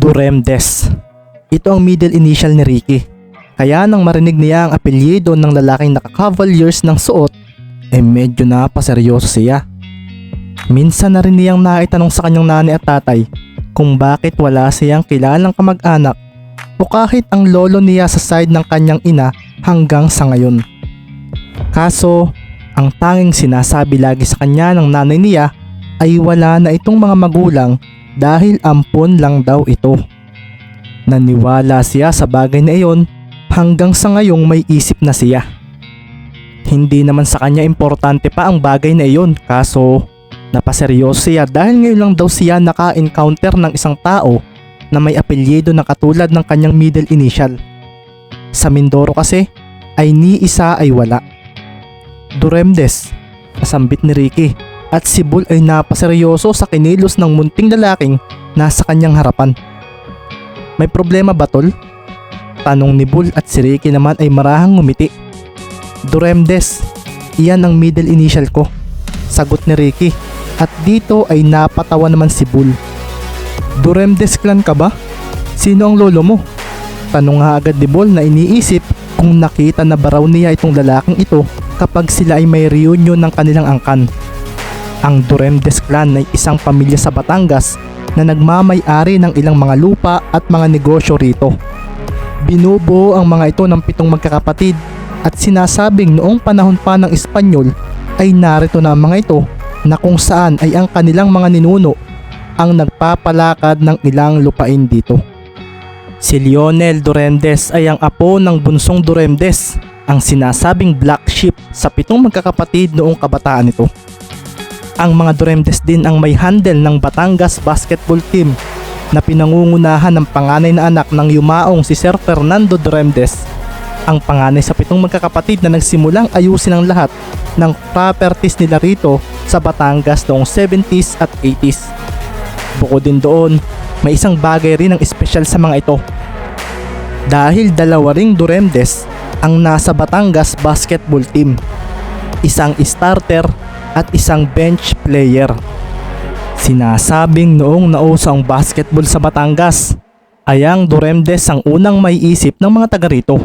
Duremdes. Ito ang middle initial ni Ricky. Kaya nang marinig niya ang apelyido ng lalaking naka-cavaliers ng suot, eh medyo napaseryoso siya. Minsan na rin niyang naitanong sa kanyang nanay at tatay kung bakit wala siyang kilalang kamag-anak o kahit ang lolo niya sa side ng kanyang ina hanggang sa ngayon. Kaso, ang tanging sinasabi lagi sa kanya ng nanay niya ay wala na itong mga magulang dahil ampon lang daw ito. Naniwala siya sa bagay na iyon hanggang sa ngayong may isip na siya. Hindi naman sa kanya importante pa ang bagay na iyon kaso napaseryoso siya dahil ngayon lang daw siya naka-encounter ng isang tao na may apelyido na katulad ng kanyang middle initial. Sa Mindoro kasi ay ni isa ay wala. Duremdes, kasambit ni Ricky at si Bull ay napaseryoso sa kinilos ng munting lalaking nasa kanyang harapan. May problema ba tol? Tanong ni Bull at si Ricky naman ay marahang ngumiti. Duremdes, iyan ang middle initial ko. Sagot ni Ricky at dito ay napatawa naman si Bull. Duremdes clan ka ba? Sino ang lolo mo? Tanong nga agad ni Bull na iniisip kung nakita na ba raw niya itong lalaking ito kapag sila ay may reunion ng kanilang angkan. Ang Duremdes clan ay isang pamilya sa Batangas na nagmamay-ari ng ilang mga lupa at mga negosyo rito. Binubuo ang mga ito ng pitong magkakapatid at sinasabing noong panahon pa ng Espanyol ay narito na ang mga ito na kung saan ay ang kanilang mga ninuno ang nagpapalakad ng ilang lupain dito. Si Lionel Duremdes ay ang apo ng bunsong Duremdes, ang sinasabing black sheep sa pitong magkakapatid noong kabataan nito. Ang mga Duremdes din ang may handle ng Batangas basketball team na pinangungunahan ng panganay na anak ng yumaong si Sir Fernando Duremdes. Ang panganay sa pitong magkakapatid na nagsimulang ayusin ang lahat ng properties nila rito sa Batangas noong 70s at 80s. Bukod din doon, may isang bagay rin ang espesyal sa mga ito. Dahil dalawa ring Duremdes ang nasa Batangas basketball team. Isang starter at isang bench player. Sinasabing noong nauso ang basketball sa Batangas, ay ang Duremdes ang unang may isip ng mga taga rito.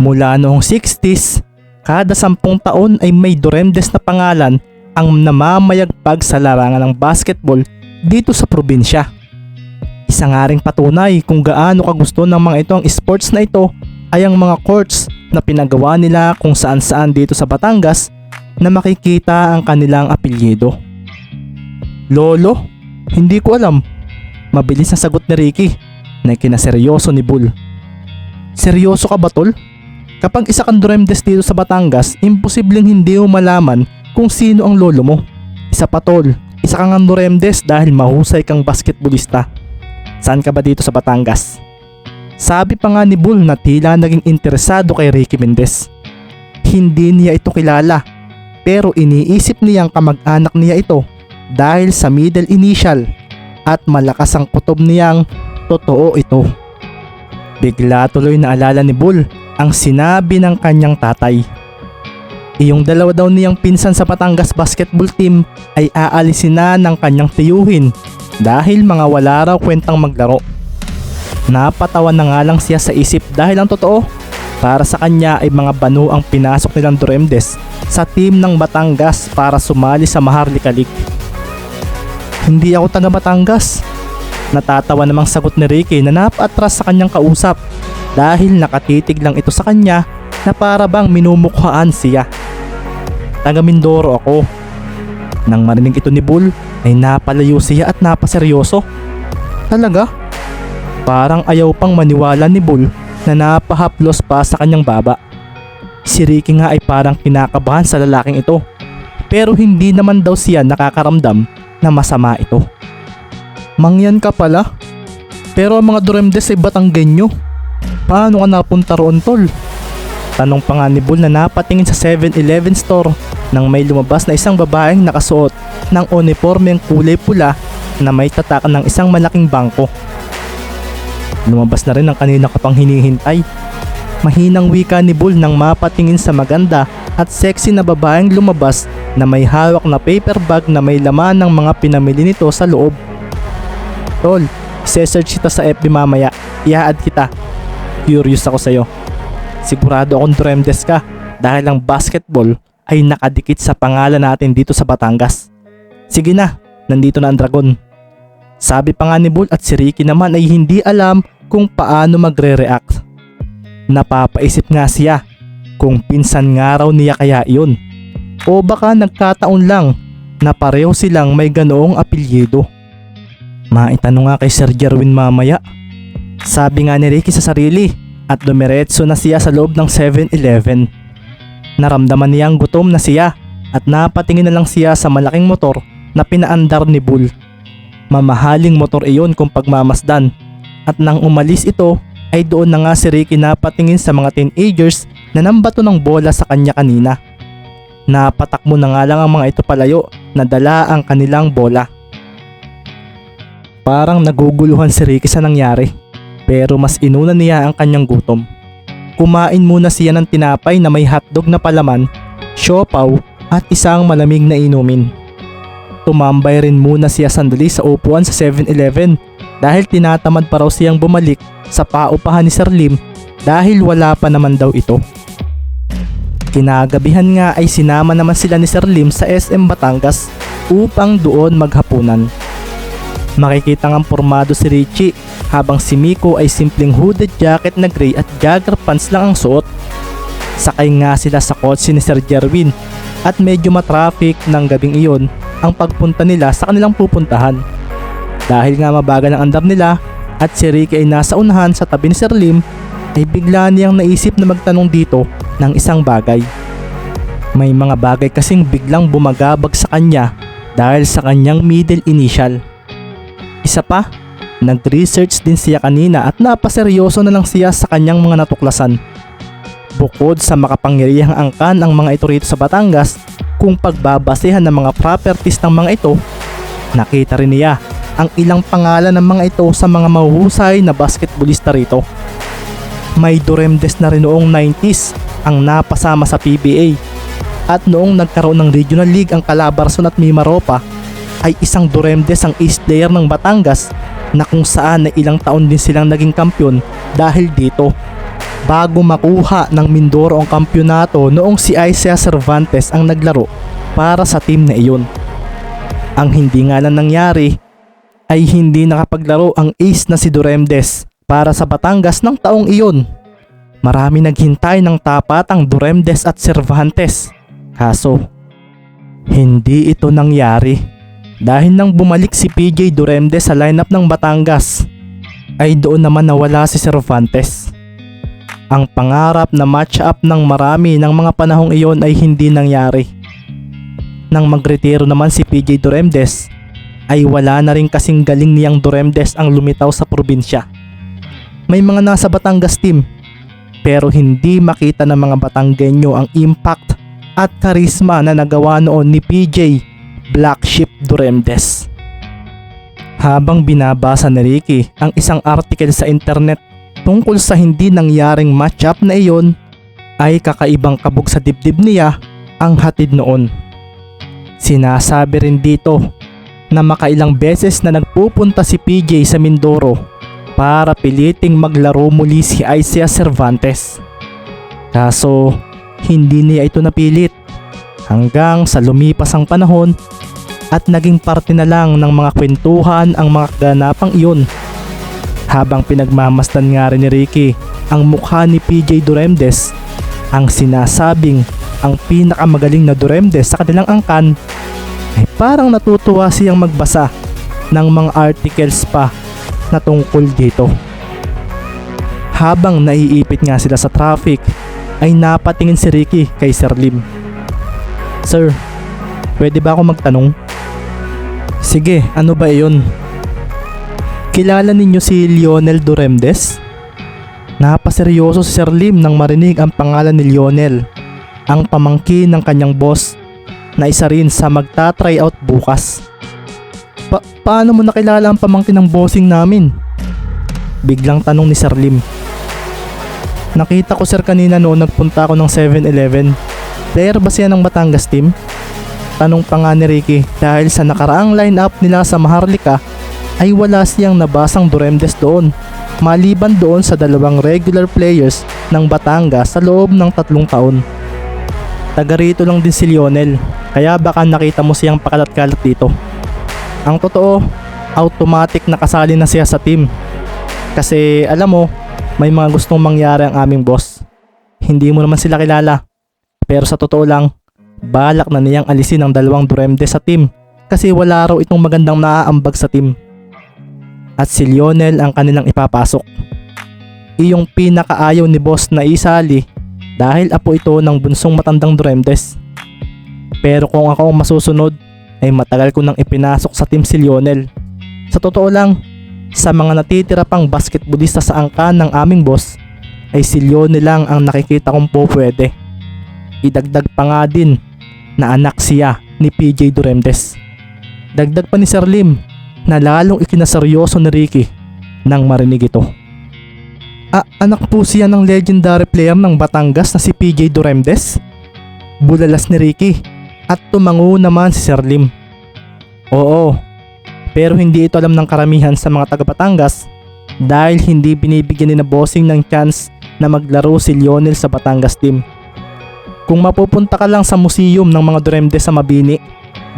Mula noong 60s, kada sampung taon ay may Duremdes na pangalan ang namamayagpag sa larangan ng basketball dito sa probinsya. Isa nga ring patunay kung gaano kagusto ng mga ito ang sports na ito ay ang mga courts na pinagawa nila kung saan saan dito sa Batangas na makikita ang kanilang apelyido. Lolo, hindi ko alam. Mabilis na sagot ni Ricky na kinaseryoso ni Bull. Seryoso ka ba tol? Kapag isa kang Duremdes dito sa Batangas, imposibleng hindi mo malaman kung sino ang lolo mo. Isa pa tol, isa kang Duremdes dahil mahusay kang basketballista. Saan ka ba dito sa Batangas? Sabi pa nga ni Bull na tila naging interesado kay Ricky Mendez. Hindi niya ito kilala pero iniisip niyang kamag-anak niya ito dahil sa middle initial at malakas ang kutob niyang totoo ito. Bigla tuloy na alala ni Bull ang sinabi ng kanyang tatay. Iyong dalawa daw niyang pinsan sa Batangas basketball team ay aalisin na ng kanyang tiyuhin dahil mga wala raw kwentang maglaro. Napatawa na nga lang siya sa isip dahil ang totoo, para sa kanya ay mga banu ang pinasok nilang Duremdes sa team ng Batangas para sumali sa Maharlika League. Hindi ako taga Batangas. Natatawa namang sagot ni Ricky na napaatras sa kanyang kausap dahil nakatitig lang ito sa kanya na para bang minumukhaan siya. Taga Mindoro ako. Nang marinig ito ni Bull ay napalayo siya at napaseryoso. Talaga? Parang ayaw pang maniwala ni Bull na napahaplos pa sa kanyang baba. Si Ricky nga ay parang kinakabahan sa lalaking ito. Pero hindi naman daw siya nakakaramdam na masama ito. Mangyan ka pala? Pero ang mga Duremdes ay Batanggenyo. Paano ka napunta roon tol? Tanong pa nga ni Bull na napatingin sa 7-Eleven store nang may lumabas na isang babaeng nakasuot ng uniformeng kulay pula na may tatakan ng isang malaking bangko. Lumabas na rin ang kanina kapang hinihintay. Mahinang wika ni Bull nang mapatingin sa maganda at sexy na babaeng lumabas na may hawak na paper bag na may laman ng mga pinamili nito sa loob. Tol, search kita sa FB mamaya. I-add kita. Curious ako sa'yo. Sigurado akong Dremdes ka dahil ang basketball ay nakadikit sa pangalan natin dito sa Batangas. Sige na, nandito na ang dragon. Sabi pa nga ni Bull at si Ricky naman ay hindi alam kung paano magre-react. Napapaisip nga siya kung pinsan nga raw niya kaya yun. O baka nagkataon lang na pareho silang may ganoong apelyido. Maitanong nga kay Sir Jerwin mamaya. Sabi nga ni Ricky sa sarili at dumiretso na siya sa loob ng 7-Eleven. Naramdaman niyang gutom na siya at napatingin na lang siya sa malaking motor na pinaandar ni Bull. Mamahaling motor iyon kung pagmamasdan at nang umalis ito ay doon na nga si Ricky napatingin sa mga teenagers na nambato ng bola sa kanya kanina. Napatakmo na nga lang ang mga ito palayo na dala ang kanilang bola. Parang naguguluhan si Ricky sa nangyari pero mas inuna niya ang kanyang gutom. Kumain muna siya ng tinapay na may hotdog na palaman, siopaw at isang malamig na inumin. Tumambay rin muna siya sandali sa upuan sa 7-Eleven dahil tinatamad pa raw siyang bumalik sa paupahan ni Sir Lim dahil wala pa naman daw ito. Kinagabihan nga ay sinama naman sila ni Sir Lim sa SM Batangas upang doon maghapunan. Makikita ngang formado si Richie habang si Miko ay simpleng hooded jacket na gray at jogger pants lang ang suot. Sakay nga sila sa kotse ni Sir Jerwin at medyo matraffic ng gabing iyon ang pagpunta nila sa kanilang pupuntahan. Dahil nga mabagal ang andar nila at si Ricky ay nasa unahan sa tabi ni Sir Lim ay bigla niyang naisip na magtanong dito ng isang bagay. May mga bagay kasing biglang bumagabag sa kanya dahil sa kanyang middle initial. Isa pa, nag-research din siya kanina at napaseryoso na lang siya sa kanyang mga natuklasan. Bukod sa makapangyarihang angkan ang mga ito rito sa Batangas, kung pagbabasehan ng mga properties ng mga ito, nakita rin niya ang ilang pangalan ng mga ito sa mga mahuhusay na basketballista rito. May Duremdes na rin noong 90s ang napasama sa PBA at noong nagkaroon ng Regional League ang Calabarzon at Mimaropa ay isang Duremdes ang ace player ng Batangas na kung saan na ilang taon din silang naging kampyon dahil dito bago makuha ng Mindoro ang kampyonato noong si Isaiah Cervantes ang naglaro para sa team na iyon. Ang hindi nga lang nangyari ay hindi nakapaglaro ang ace na si Duremdes para sa Batangas ng taong iyon. Marami naghintay ng tapat ang Duremdes at Cervantes. Kaso, hindi ito nangyari. Dahil nang bumalik si PJ Duremdes sa lineup ng Batangas, ay doon naman nawala si Cervantes. Ang pangarap na match-up ng marami ng mga panahong iyon ay hindi nangyari. Nang magretiro naman si PJ Duremdes, ay wala na rin kasing galing niyang Duremdes ang lumitaw sa probinsya. May mga nasa Batangas team, pero hindi makita ng mga Batanggenyo ang impact at karisma na nagawa noon ni PJ Black Sheep Duremdes. Habang binabasa ni Ricky ang isang article sa internet tungkol sa hindi nangyaring matchup na iyon ay kakaibang kabog sa dibdib niya ang hatid noon. Sinasabi rin dito na makailang beses na nagpupunta si PJ sa Mindoro para piliting maglaro muli si Isaiah Cervantes. Kaso hindi niya ito napilit hanggang sa lumipas ang panahon at naging parte na lang ng mga kwentuhan ang mga ganapang iyon. Habang pinagmamasdan nga rin ni Ricky ang mukha ni PJ Duremdes, ang sinasabing ang pinakamagaling na Duremdes sa kanilang angkan ay parang natutuwa siyang magbasa ng mga articles pa na tungkol dito. Habang naiipit nga sila sa traffic, ay napatingin si Ricky kay Sir Lim. Sir, pwede ba ako magtanong? Sige, ano ba iyon? Kilala ninyo si Lionel Duremdes? Napaseryoso si Sir Lim nang marinig ang pangalan ni Lionel, ang pamangkin ng kanyang boss na isa rin sa magta-try out bukas. Pa- paano mo nakilala ang pamangkin ng bossing namin? Biglang tanong ni Sir Lim. Nakita ko sir kanina noon nagpunta ako ng 7-Eleven. Player ba siya ng Batangas team? Tanong pa nga ni Ricky dahil sa nakaraang lineup nila sa Maharlika ay wala siyang nabasang Duremdes doon maliban doon sa dalawang regular players ng Batangas sa loob ng tatlong taon. Taga rito lang din si Lionel kaya baka nakita mo siyang pakalat-kalat dito. Ang totoo, automatic nakasali na siya sa team. Kasi alam mo, may mga gustong mangyari ang aming boss. Hindi mo naman sila kilala. Pero sa totoo lang, balak na niyang alisin ang dalawang Duremde sa team kasi wala raw itong magandang naaambag sa team. At si Lionel ang kanilang ipapasok. Iyong pinakaayaw ni boss na isali dahil apo ito ng bunsong matandang Duremdes. Pero kung ako ang masusunod, ay matagal ko nang ipinasok sa team si Lionel. Sa totoo lang, sa mga natitira pang basketballista sa angkan ng aming boss, ay si Lionel lang ang nakikita kong po pwede. Idagdag pa nga din na anak siya ni PJ Duremdes. Dagdag pa ni Sir Lim na lalong ikinaseryoso ni Ricky nang marinig ito. Ah, anak po siya ng legendary player ng Batangas na si PJ Duremdes? Bulalas ni Ricky at tumango naman si Sir Lim. Oo, pero hindi ito alam ng karamihan sa mga taga Batangas dahil hindi binibigyan ni na bossing ng chance na maglaro si Lionel sa Batangas team. Kung mapupunta ka lang sa museum ng mga Duremdes sa Mabini,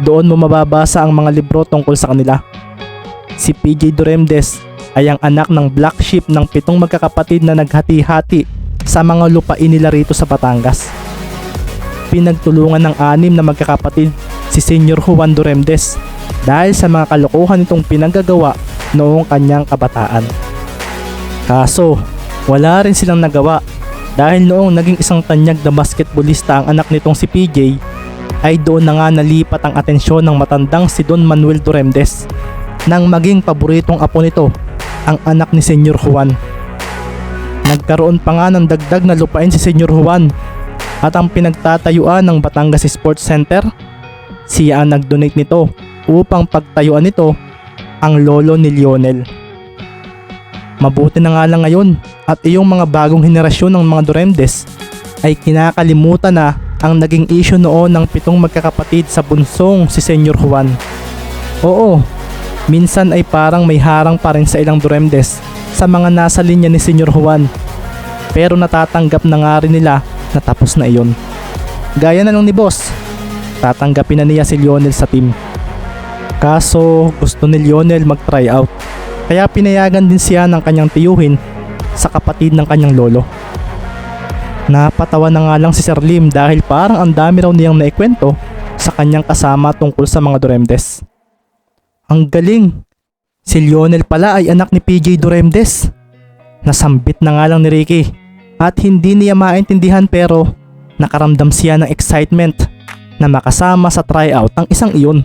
doon mo mababasa ang mga libro tungkol sa kanila. Si PJ Duremdes ay ang anak ng black sheep ng pitong magkakapatid na naghati-hati sa mga lupain nila rito sa Batangas. Pinagtulungan ng anim na magkakapatid si Senyor Juan Duremdes dahil sa mga kalokohan nitong pinanggagawa noong kanyang kabataan. Kaso, wala rin silang nagawa dahil noong naging isang tanyag na basketballista ang anak nitong si PJ ay doon na nga nalipat ang atensyon ng matandang si Don Manuel Duremdes nang maging paboritong apo nito ang anak ni Senyor Juan. Nagkaroon pa nga ng dagdag na lupain si Senyor Juan at ang pinagtatayuan ng Batangas Sports Center, siya ang nag-donate nito upang pagtayuan nito ang lolo ni Lionel. Mabuti na nga lang ngayon at iyong mga bagong henerasyon ng mga Duremdes ay kinakalimutan na ang naging issue noon ng pitong magkakapatid sa bunsong si Senyor Juan. Oo, minsan ay parang may harang pa rin sa ilang Duremdes sa mga nasa linya ni Senyor Juan. Pero natatanggap na nga rin nila na tapos na iyon. Gaya na lang ni boss, tatanggapin na niya si Lionel sa team. Kaso gusto ni Lionel mag-try out. Kaya pinayagan din siya ng kanyang tiyuhin sa kapatid ng kanyang lolo. Napatawa na nga lang si Sir Lim dahil parang ang dami raw niyang naikwento sa kanyang kasama tungkol sa mga Duremdes. Ang galing! Si Lionel pala ay anak ni PJ Duremdes. Nasambit na nga lang ni Ricky at hindi niya maintindihan pero nakaramdam siya ng excitement na makasama sa tryout ang isang iyon.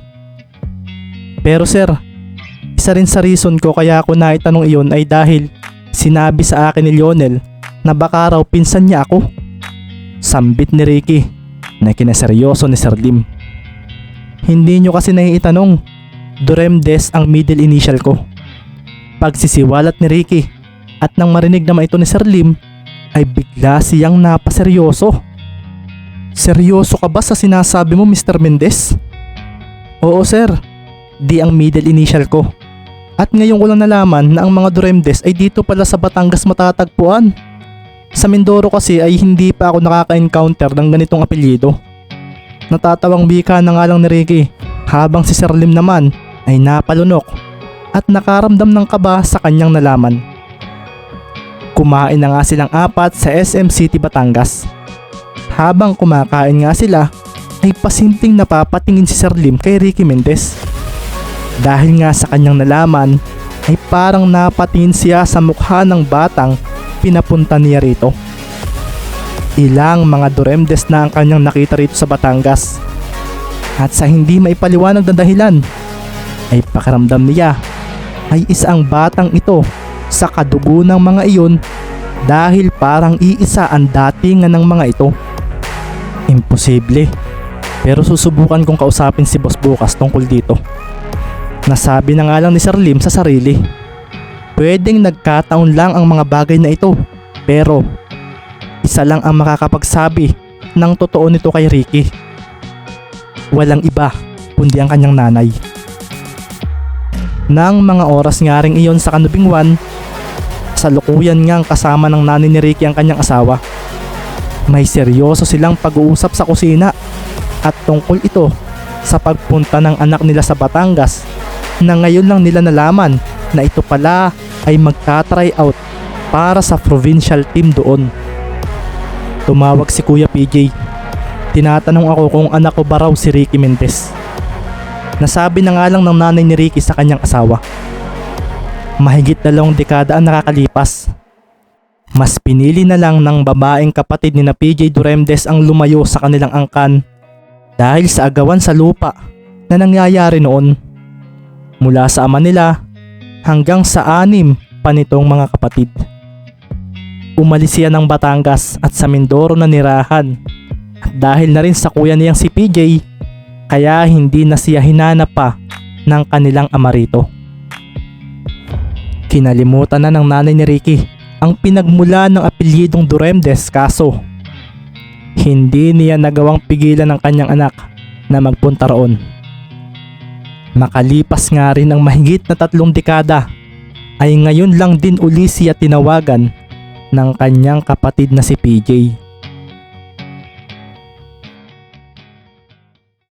Pero sir, isa rin sa reason ko kaya ako naitanong iyon ay dahil sinabi sa akin ni Lionel na baka raw pinsan niya ako. Sambit ni Ricky na kinaseryoso ni Sir Lim. Hindi nyo kasi naiitanong, Duremdes ang middle initial ko. Pagsisiwalat ni Ricky at nang marinig naman ito ni Sir Lim ay bigla siyang napaseryoso. Seryoso ka ba sa sinasabi mo Mr. Mendez? Oo sir, di ang middle initial ko. At ngayon ko lang nalaman na ang mga Duremdes ay dito pala sa Batangas matatagpuan. Sa Mindoro kasi ay hindi pa ako nakaka-encounter ng ganitong apelyido. Natatawang bika na nga lang ni Ricky habang si Sir Lim naman ay napalunok at nakaramdam ng kaba sa kanyang nalaman. Kumain na nga silang apat sa SM City Batangas. Habang kumakain nga sila ay pasimpleng napapatingin si Sir Lim kay Ricky Mendez. Dahil nga sa kanyang nalaman ay parang napatingin siya sa mukha ng batang pinapunta niya rito. Ilang mga Duremdes na ang kanyang nakita rito sa Batangas. At sa hindi maipaliwanag na dahilan ay pakiramdam niya ay isa ang batang ito sa kadugo ng mga iyon dahil parang iisa ang datingan ng mga ito. Imposible. Pero susubukan kong kausapin si boss bukas tungkol dito. Nasabi na nga lang ni Sir Lim sa sarili. Pwedeng nagkataon lang ang mga bagay na ito. Pero isa lang ang makakapagsabi ng totoo nito kay Ricky. Walang iba kundi ang kanyang nanay. Nang mga oras nga rin iyon sa kanubingwan, sa lukuyan ngang kasama ng nanay ni Ricky ang kanyang asawa. May seryoso silang pag-uusap sa kusina at tungkol ito sa pagpunta ng anak nila sa Batangas na ngayon lang nila nalaman na ito pala ay magta-try out para sa provincial team doon. Tumawag si Kuya PJ. Tinatanong ako kung anak ko ba raw si Ricky Mendez. Nasabi na nga lang ng nanay ni Ricky sa kanyang asawa. Mahigit dalawang dekada ang nakakalipas. Mas pinili na lang ng babaeng kapatid ni na PJ Duremdes ang lumayo sa kanilang angkan dahil sa agawan sa lupa na nangyayari noon. Mula sa ama nila hanggang sa anim pa nitong mga kapatid. Umalis siya ng Batangas at sa Mindoro na nirahan. At dahil na rin sa kuya niyang si PJ, kaya hindi na siya hinanap pa ng kanilang ama rito. Kinalimutan na ng nanay ni Ricky ang pinagmula ng apelyidong Duremdes kaso hindi niya nagawang pigilan ng kanyang anak na magpunta roon. Makalipas nga rin ang mahigit na tatlong dekada ay ngayon lang din uli siya tinawagan ng kanyang kapatid na si PJ.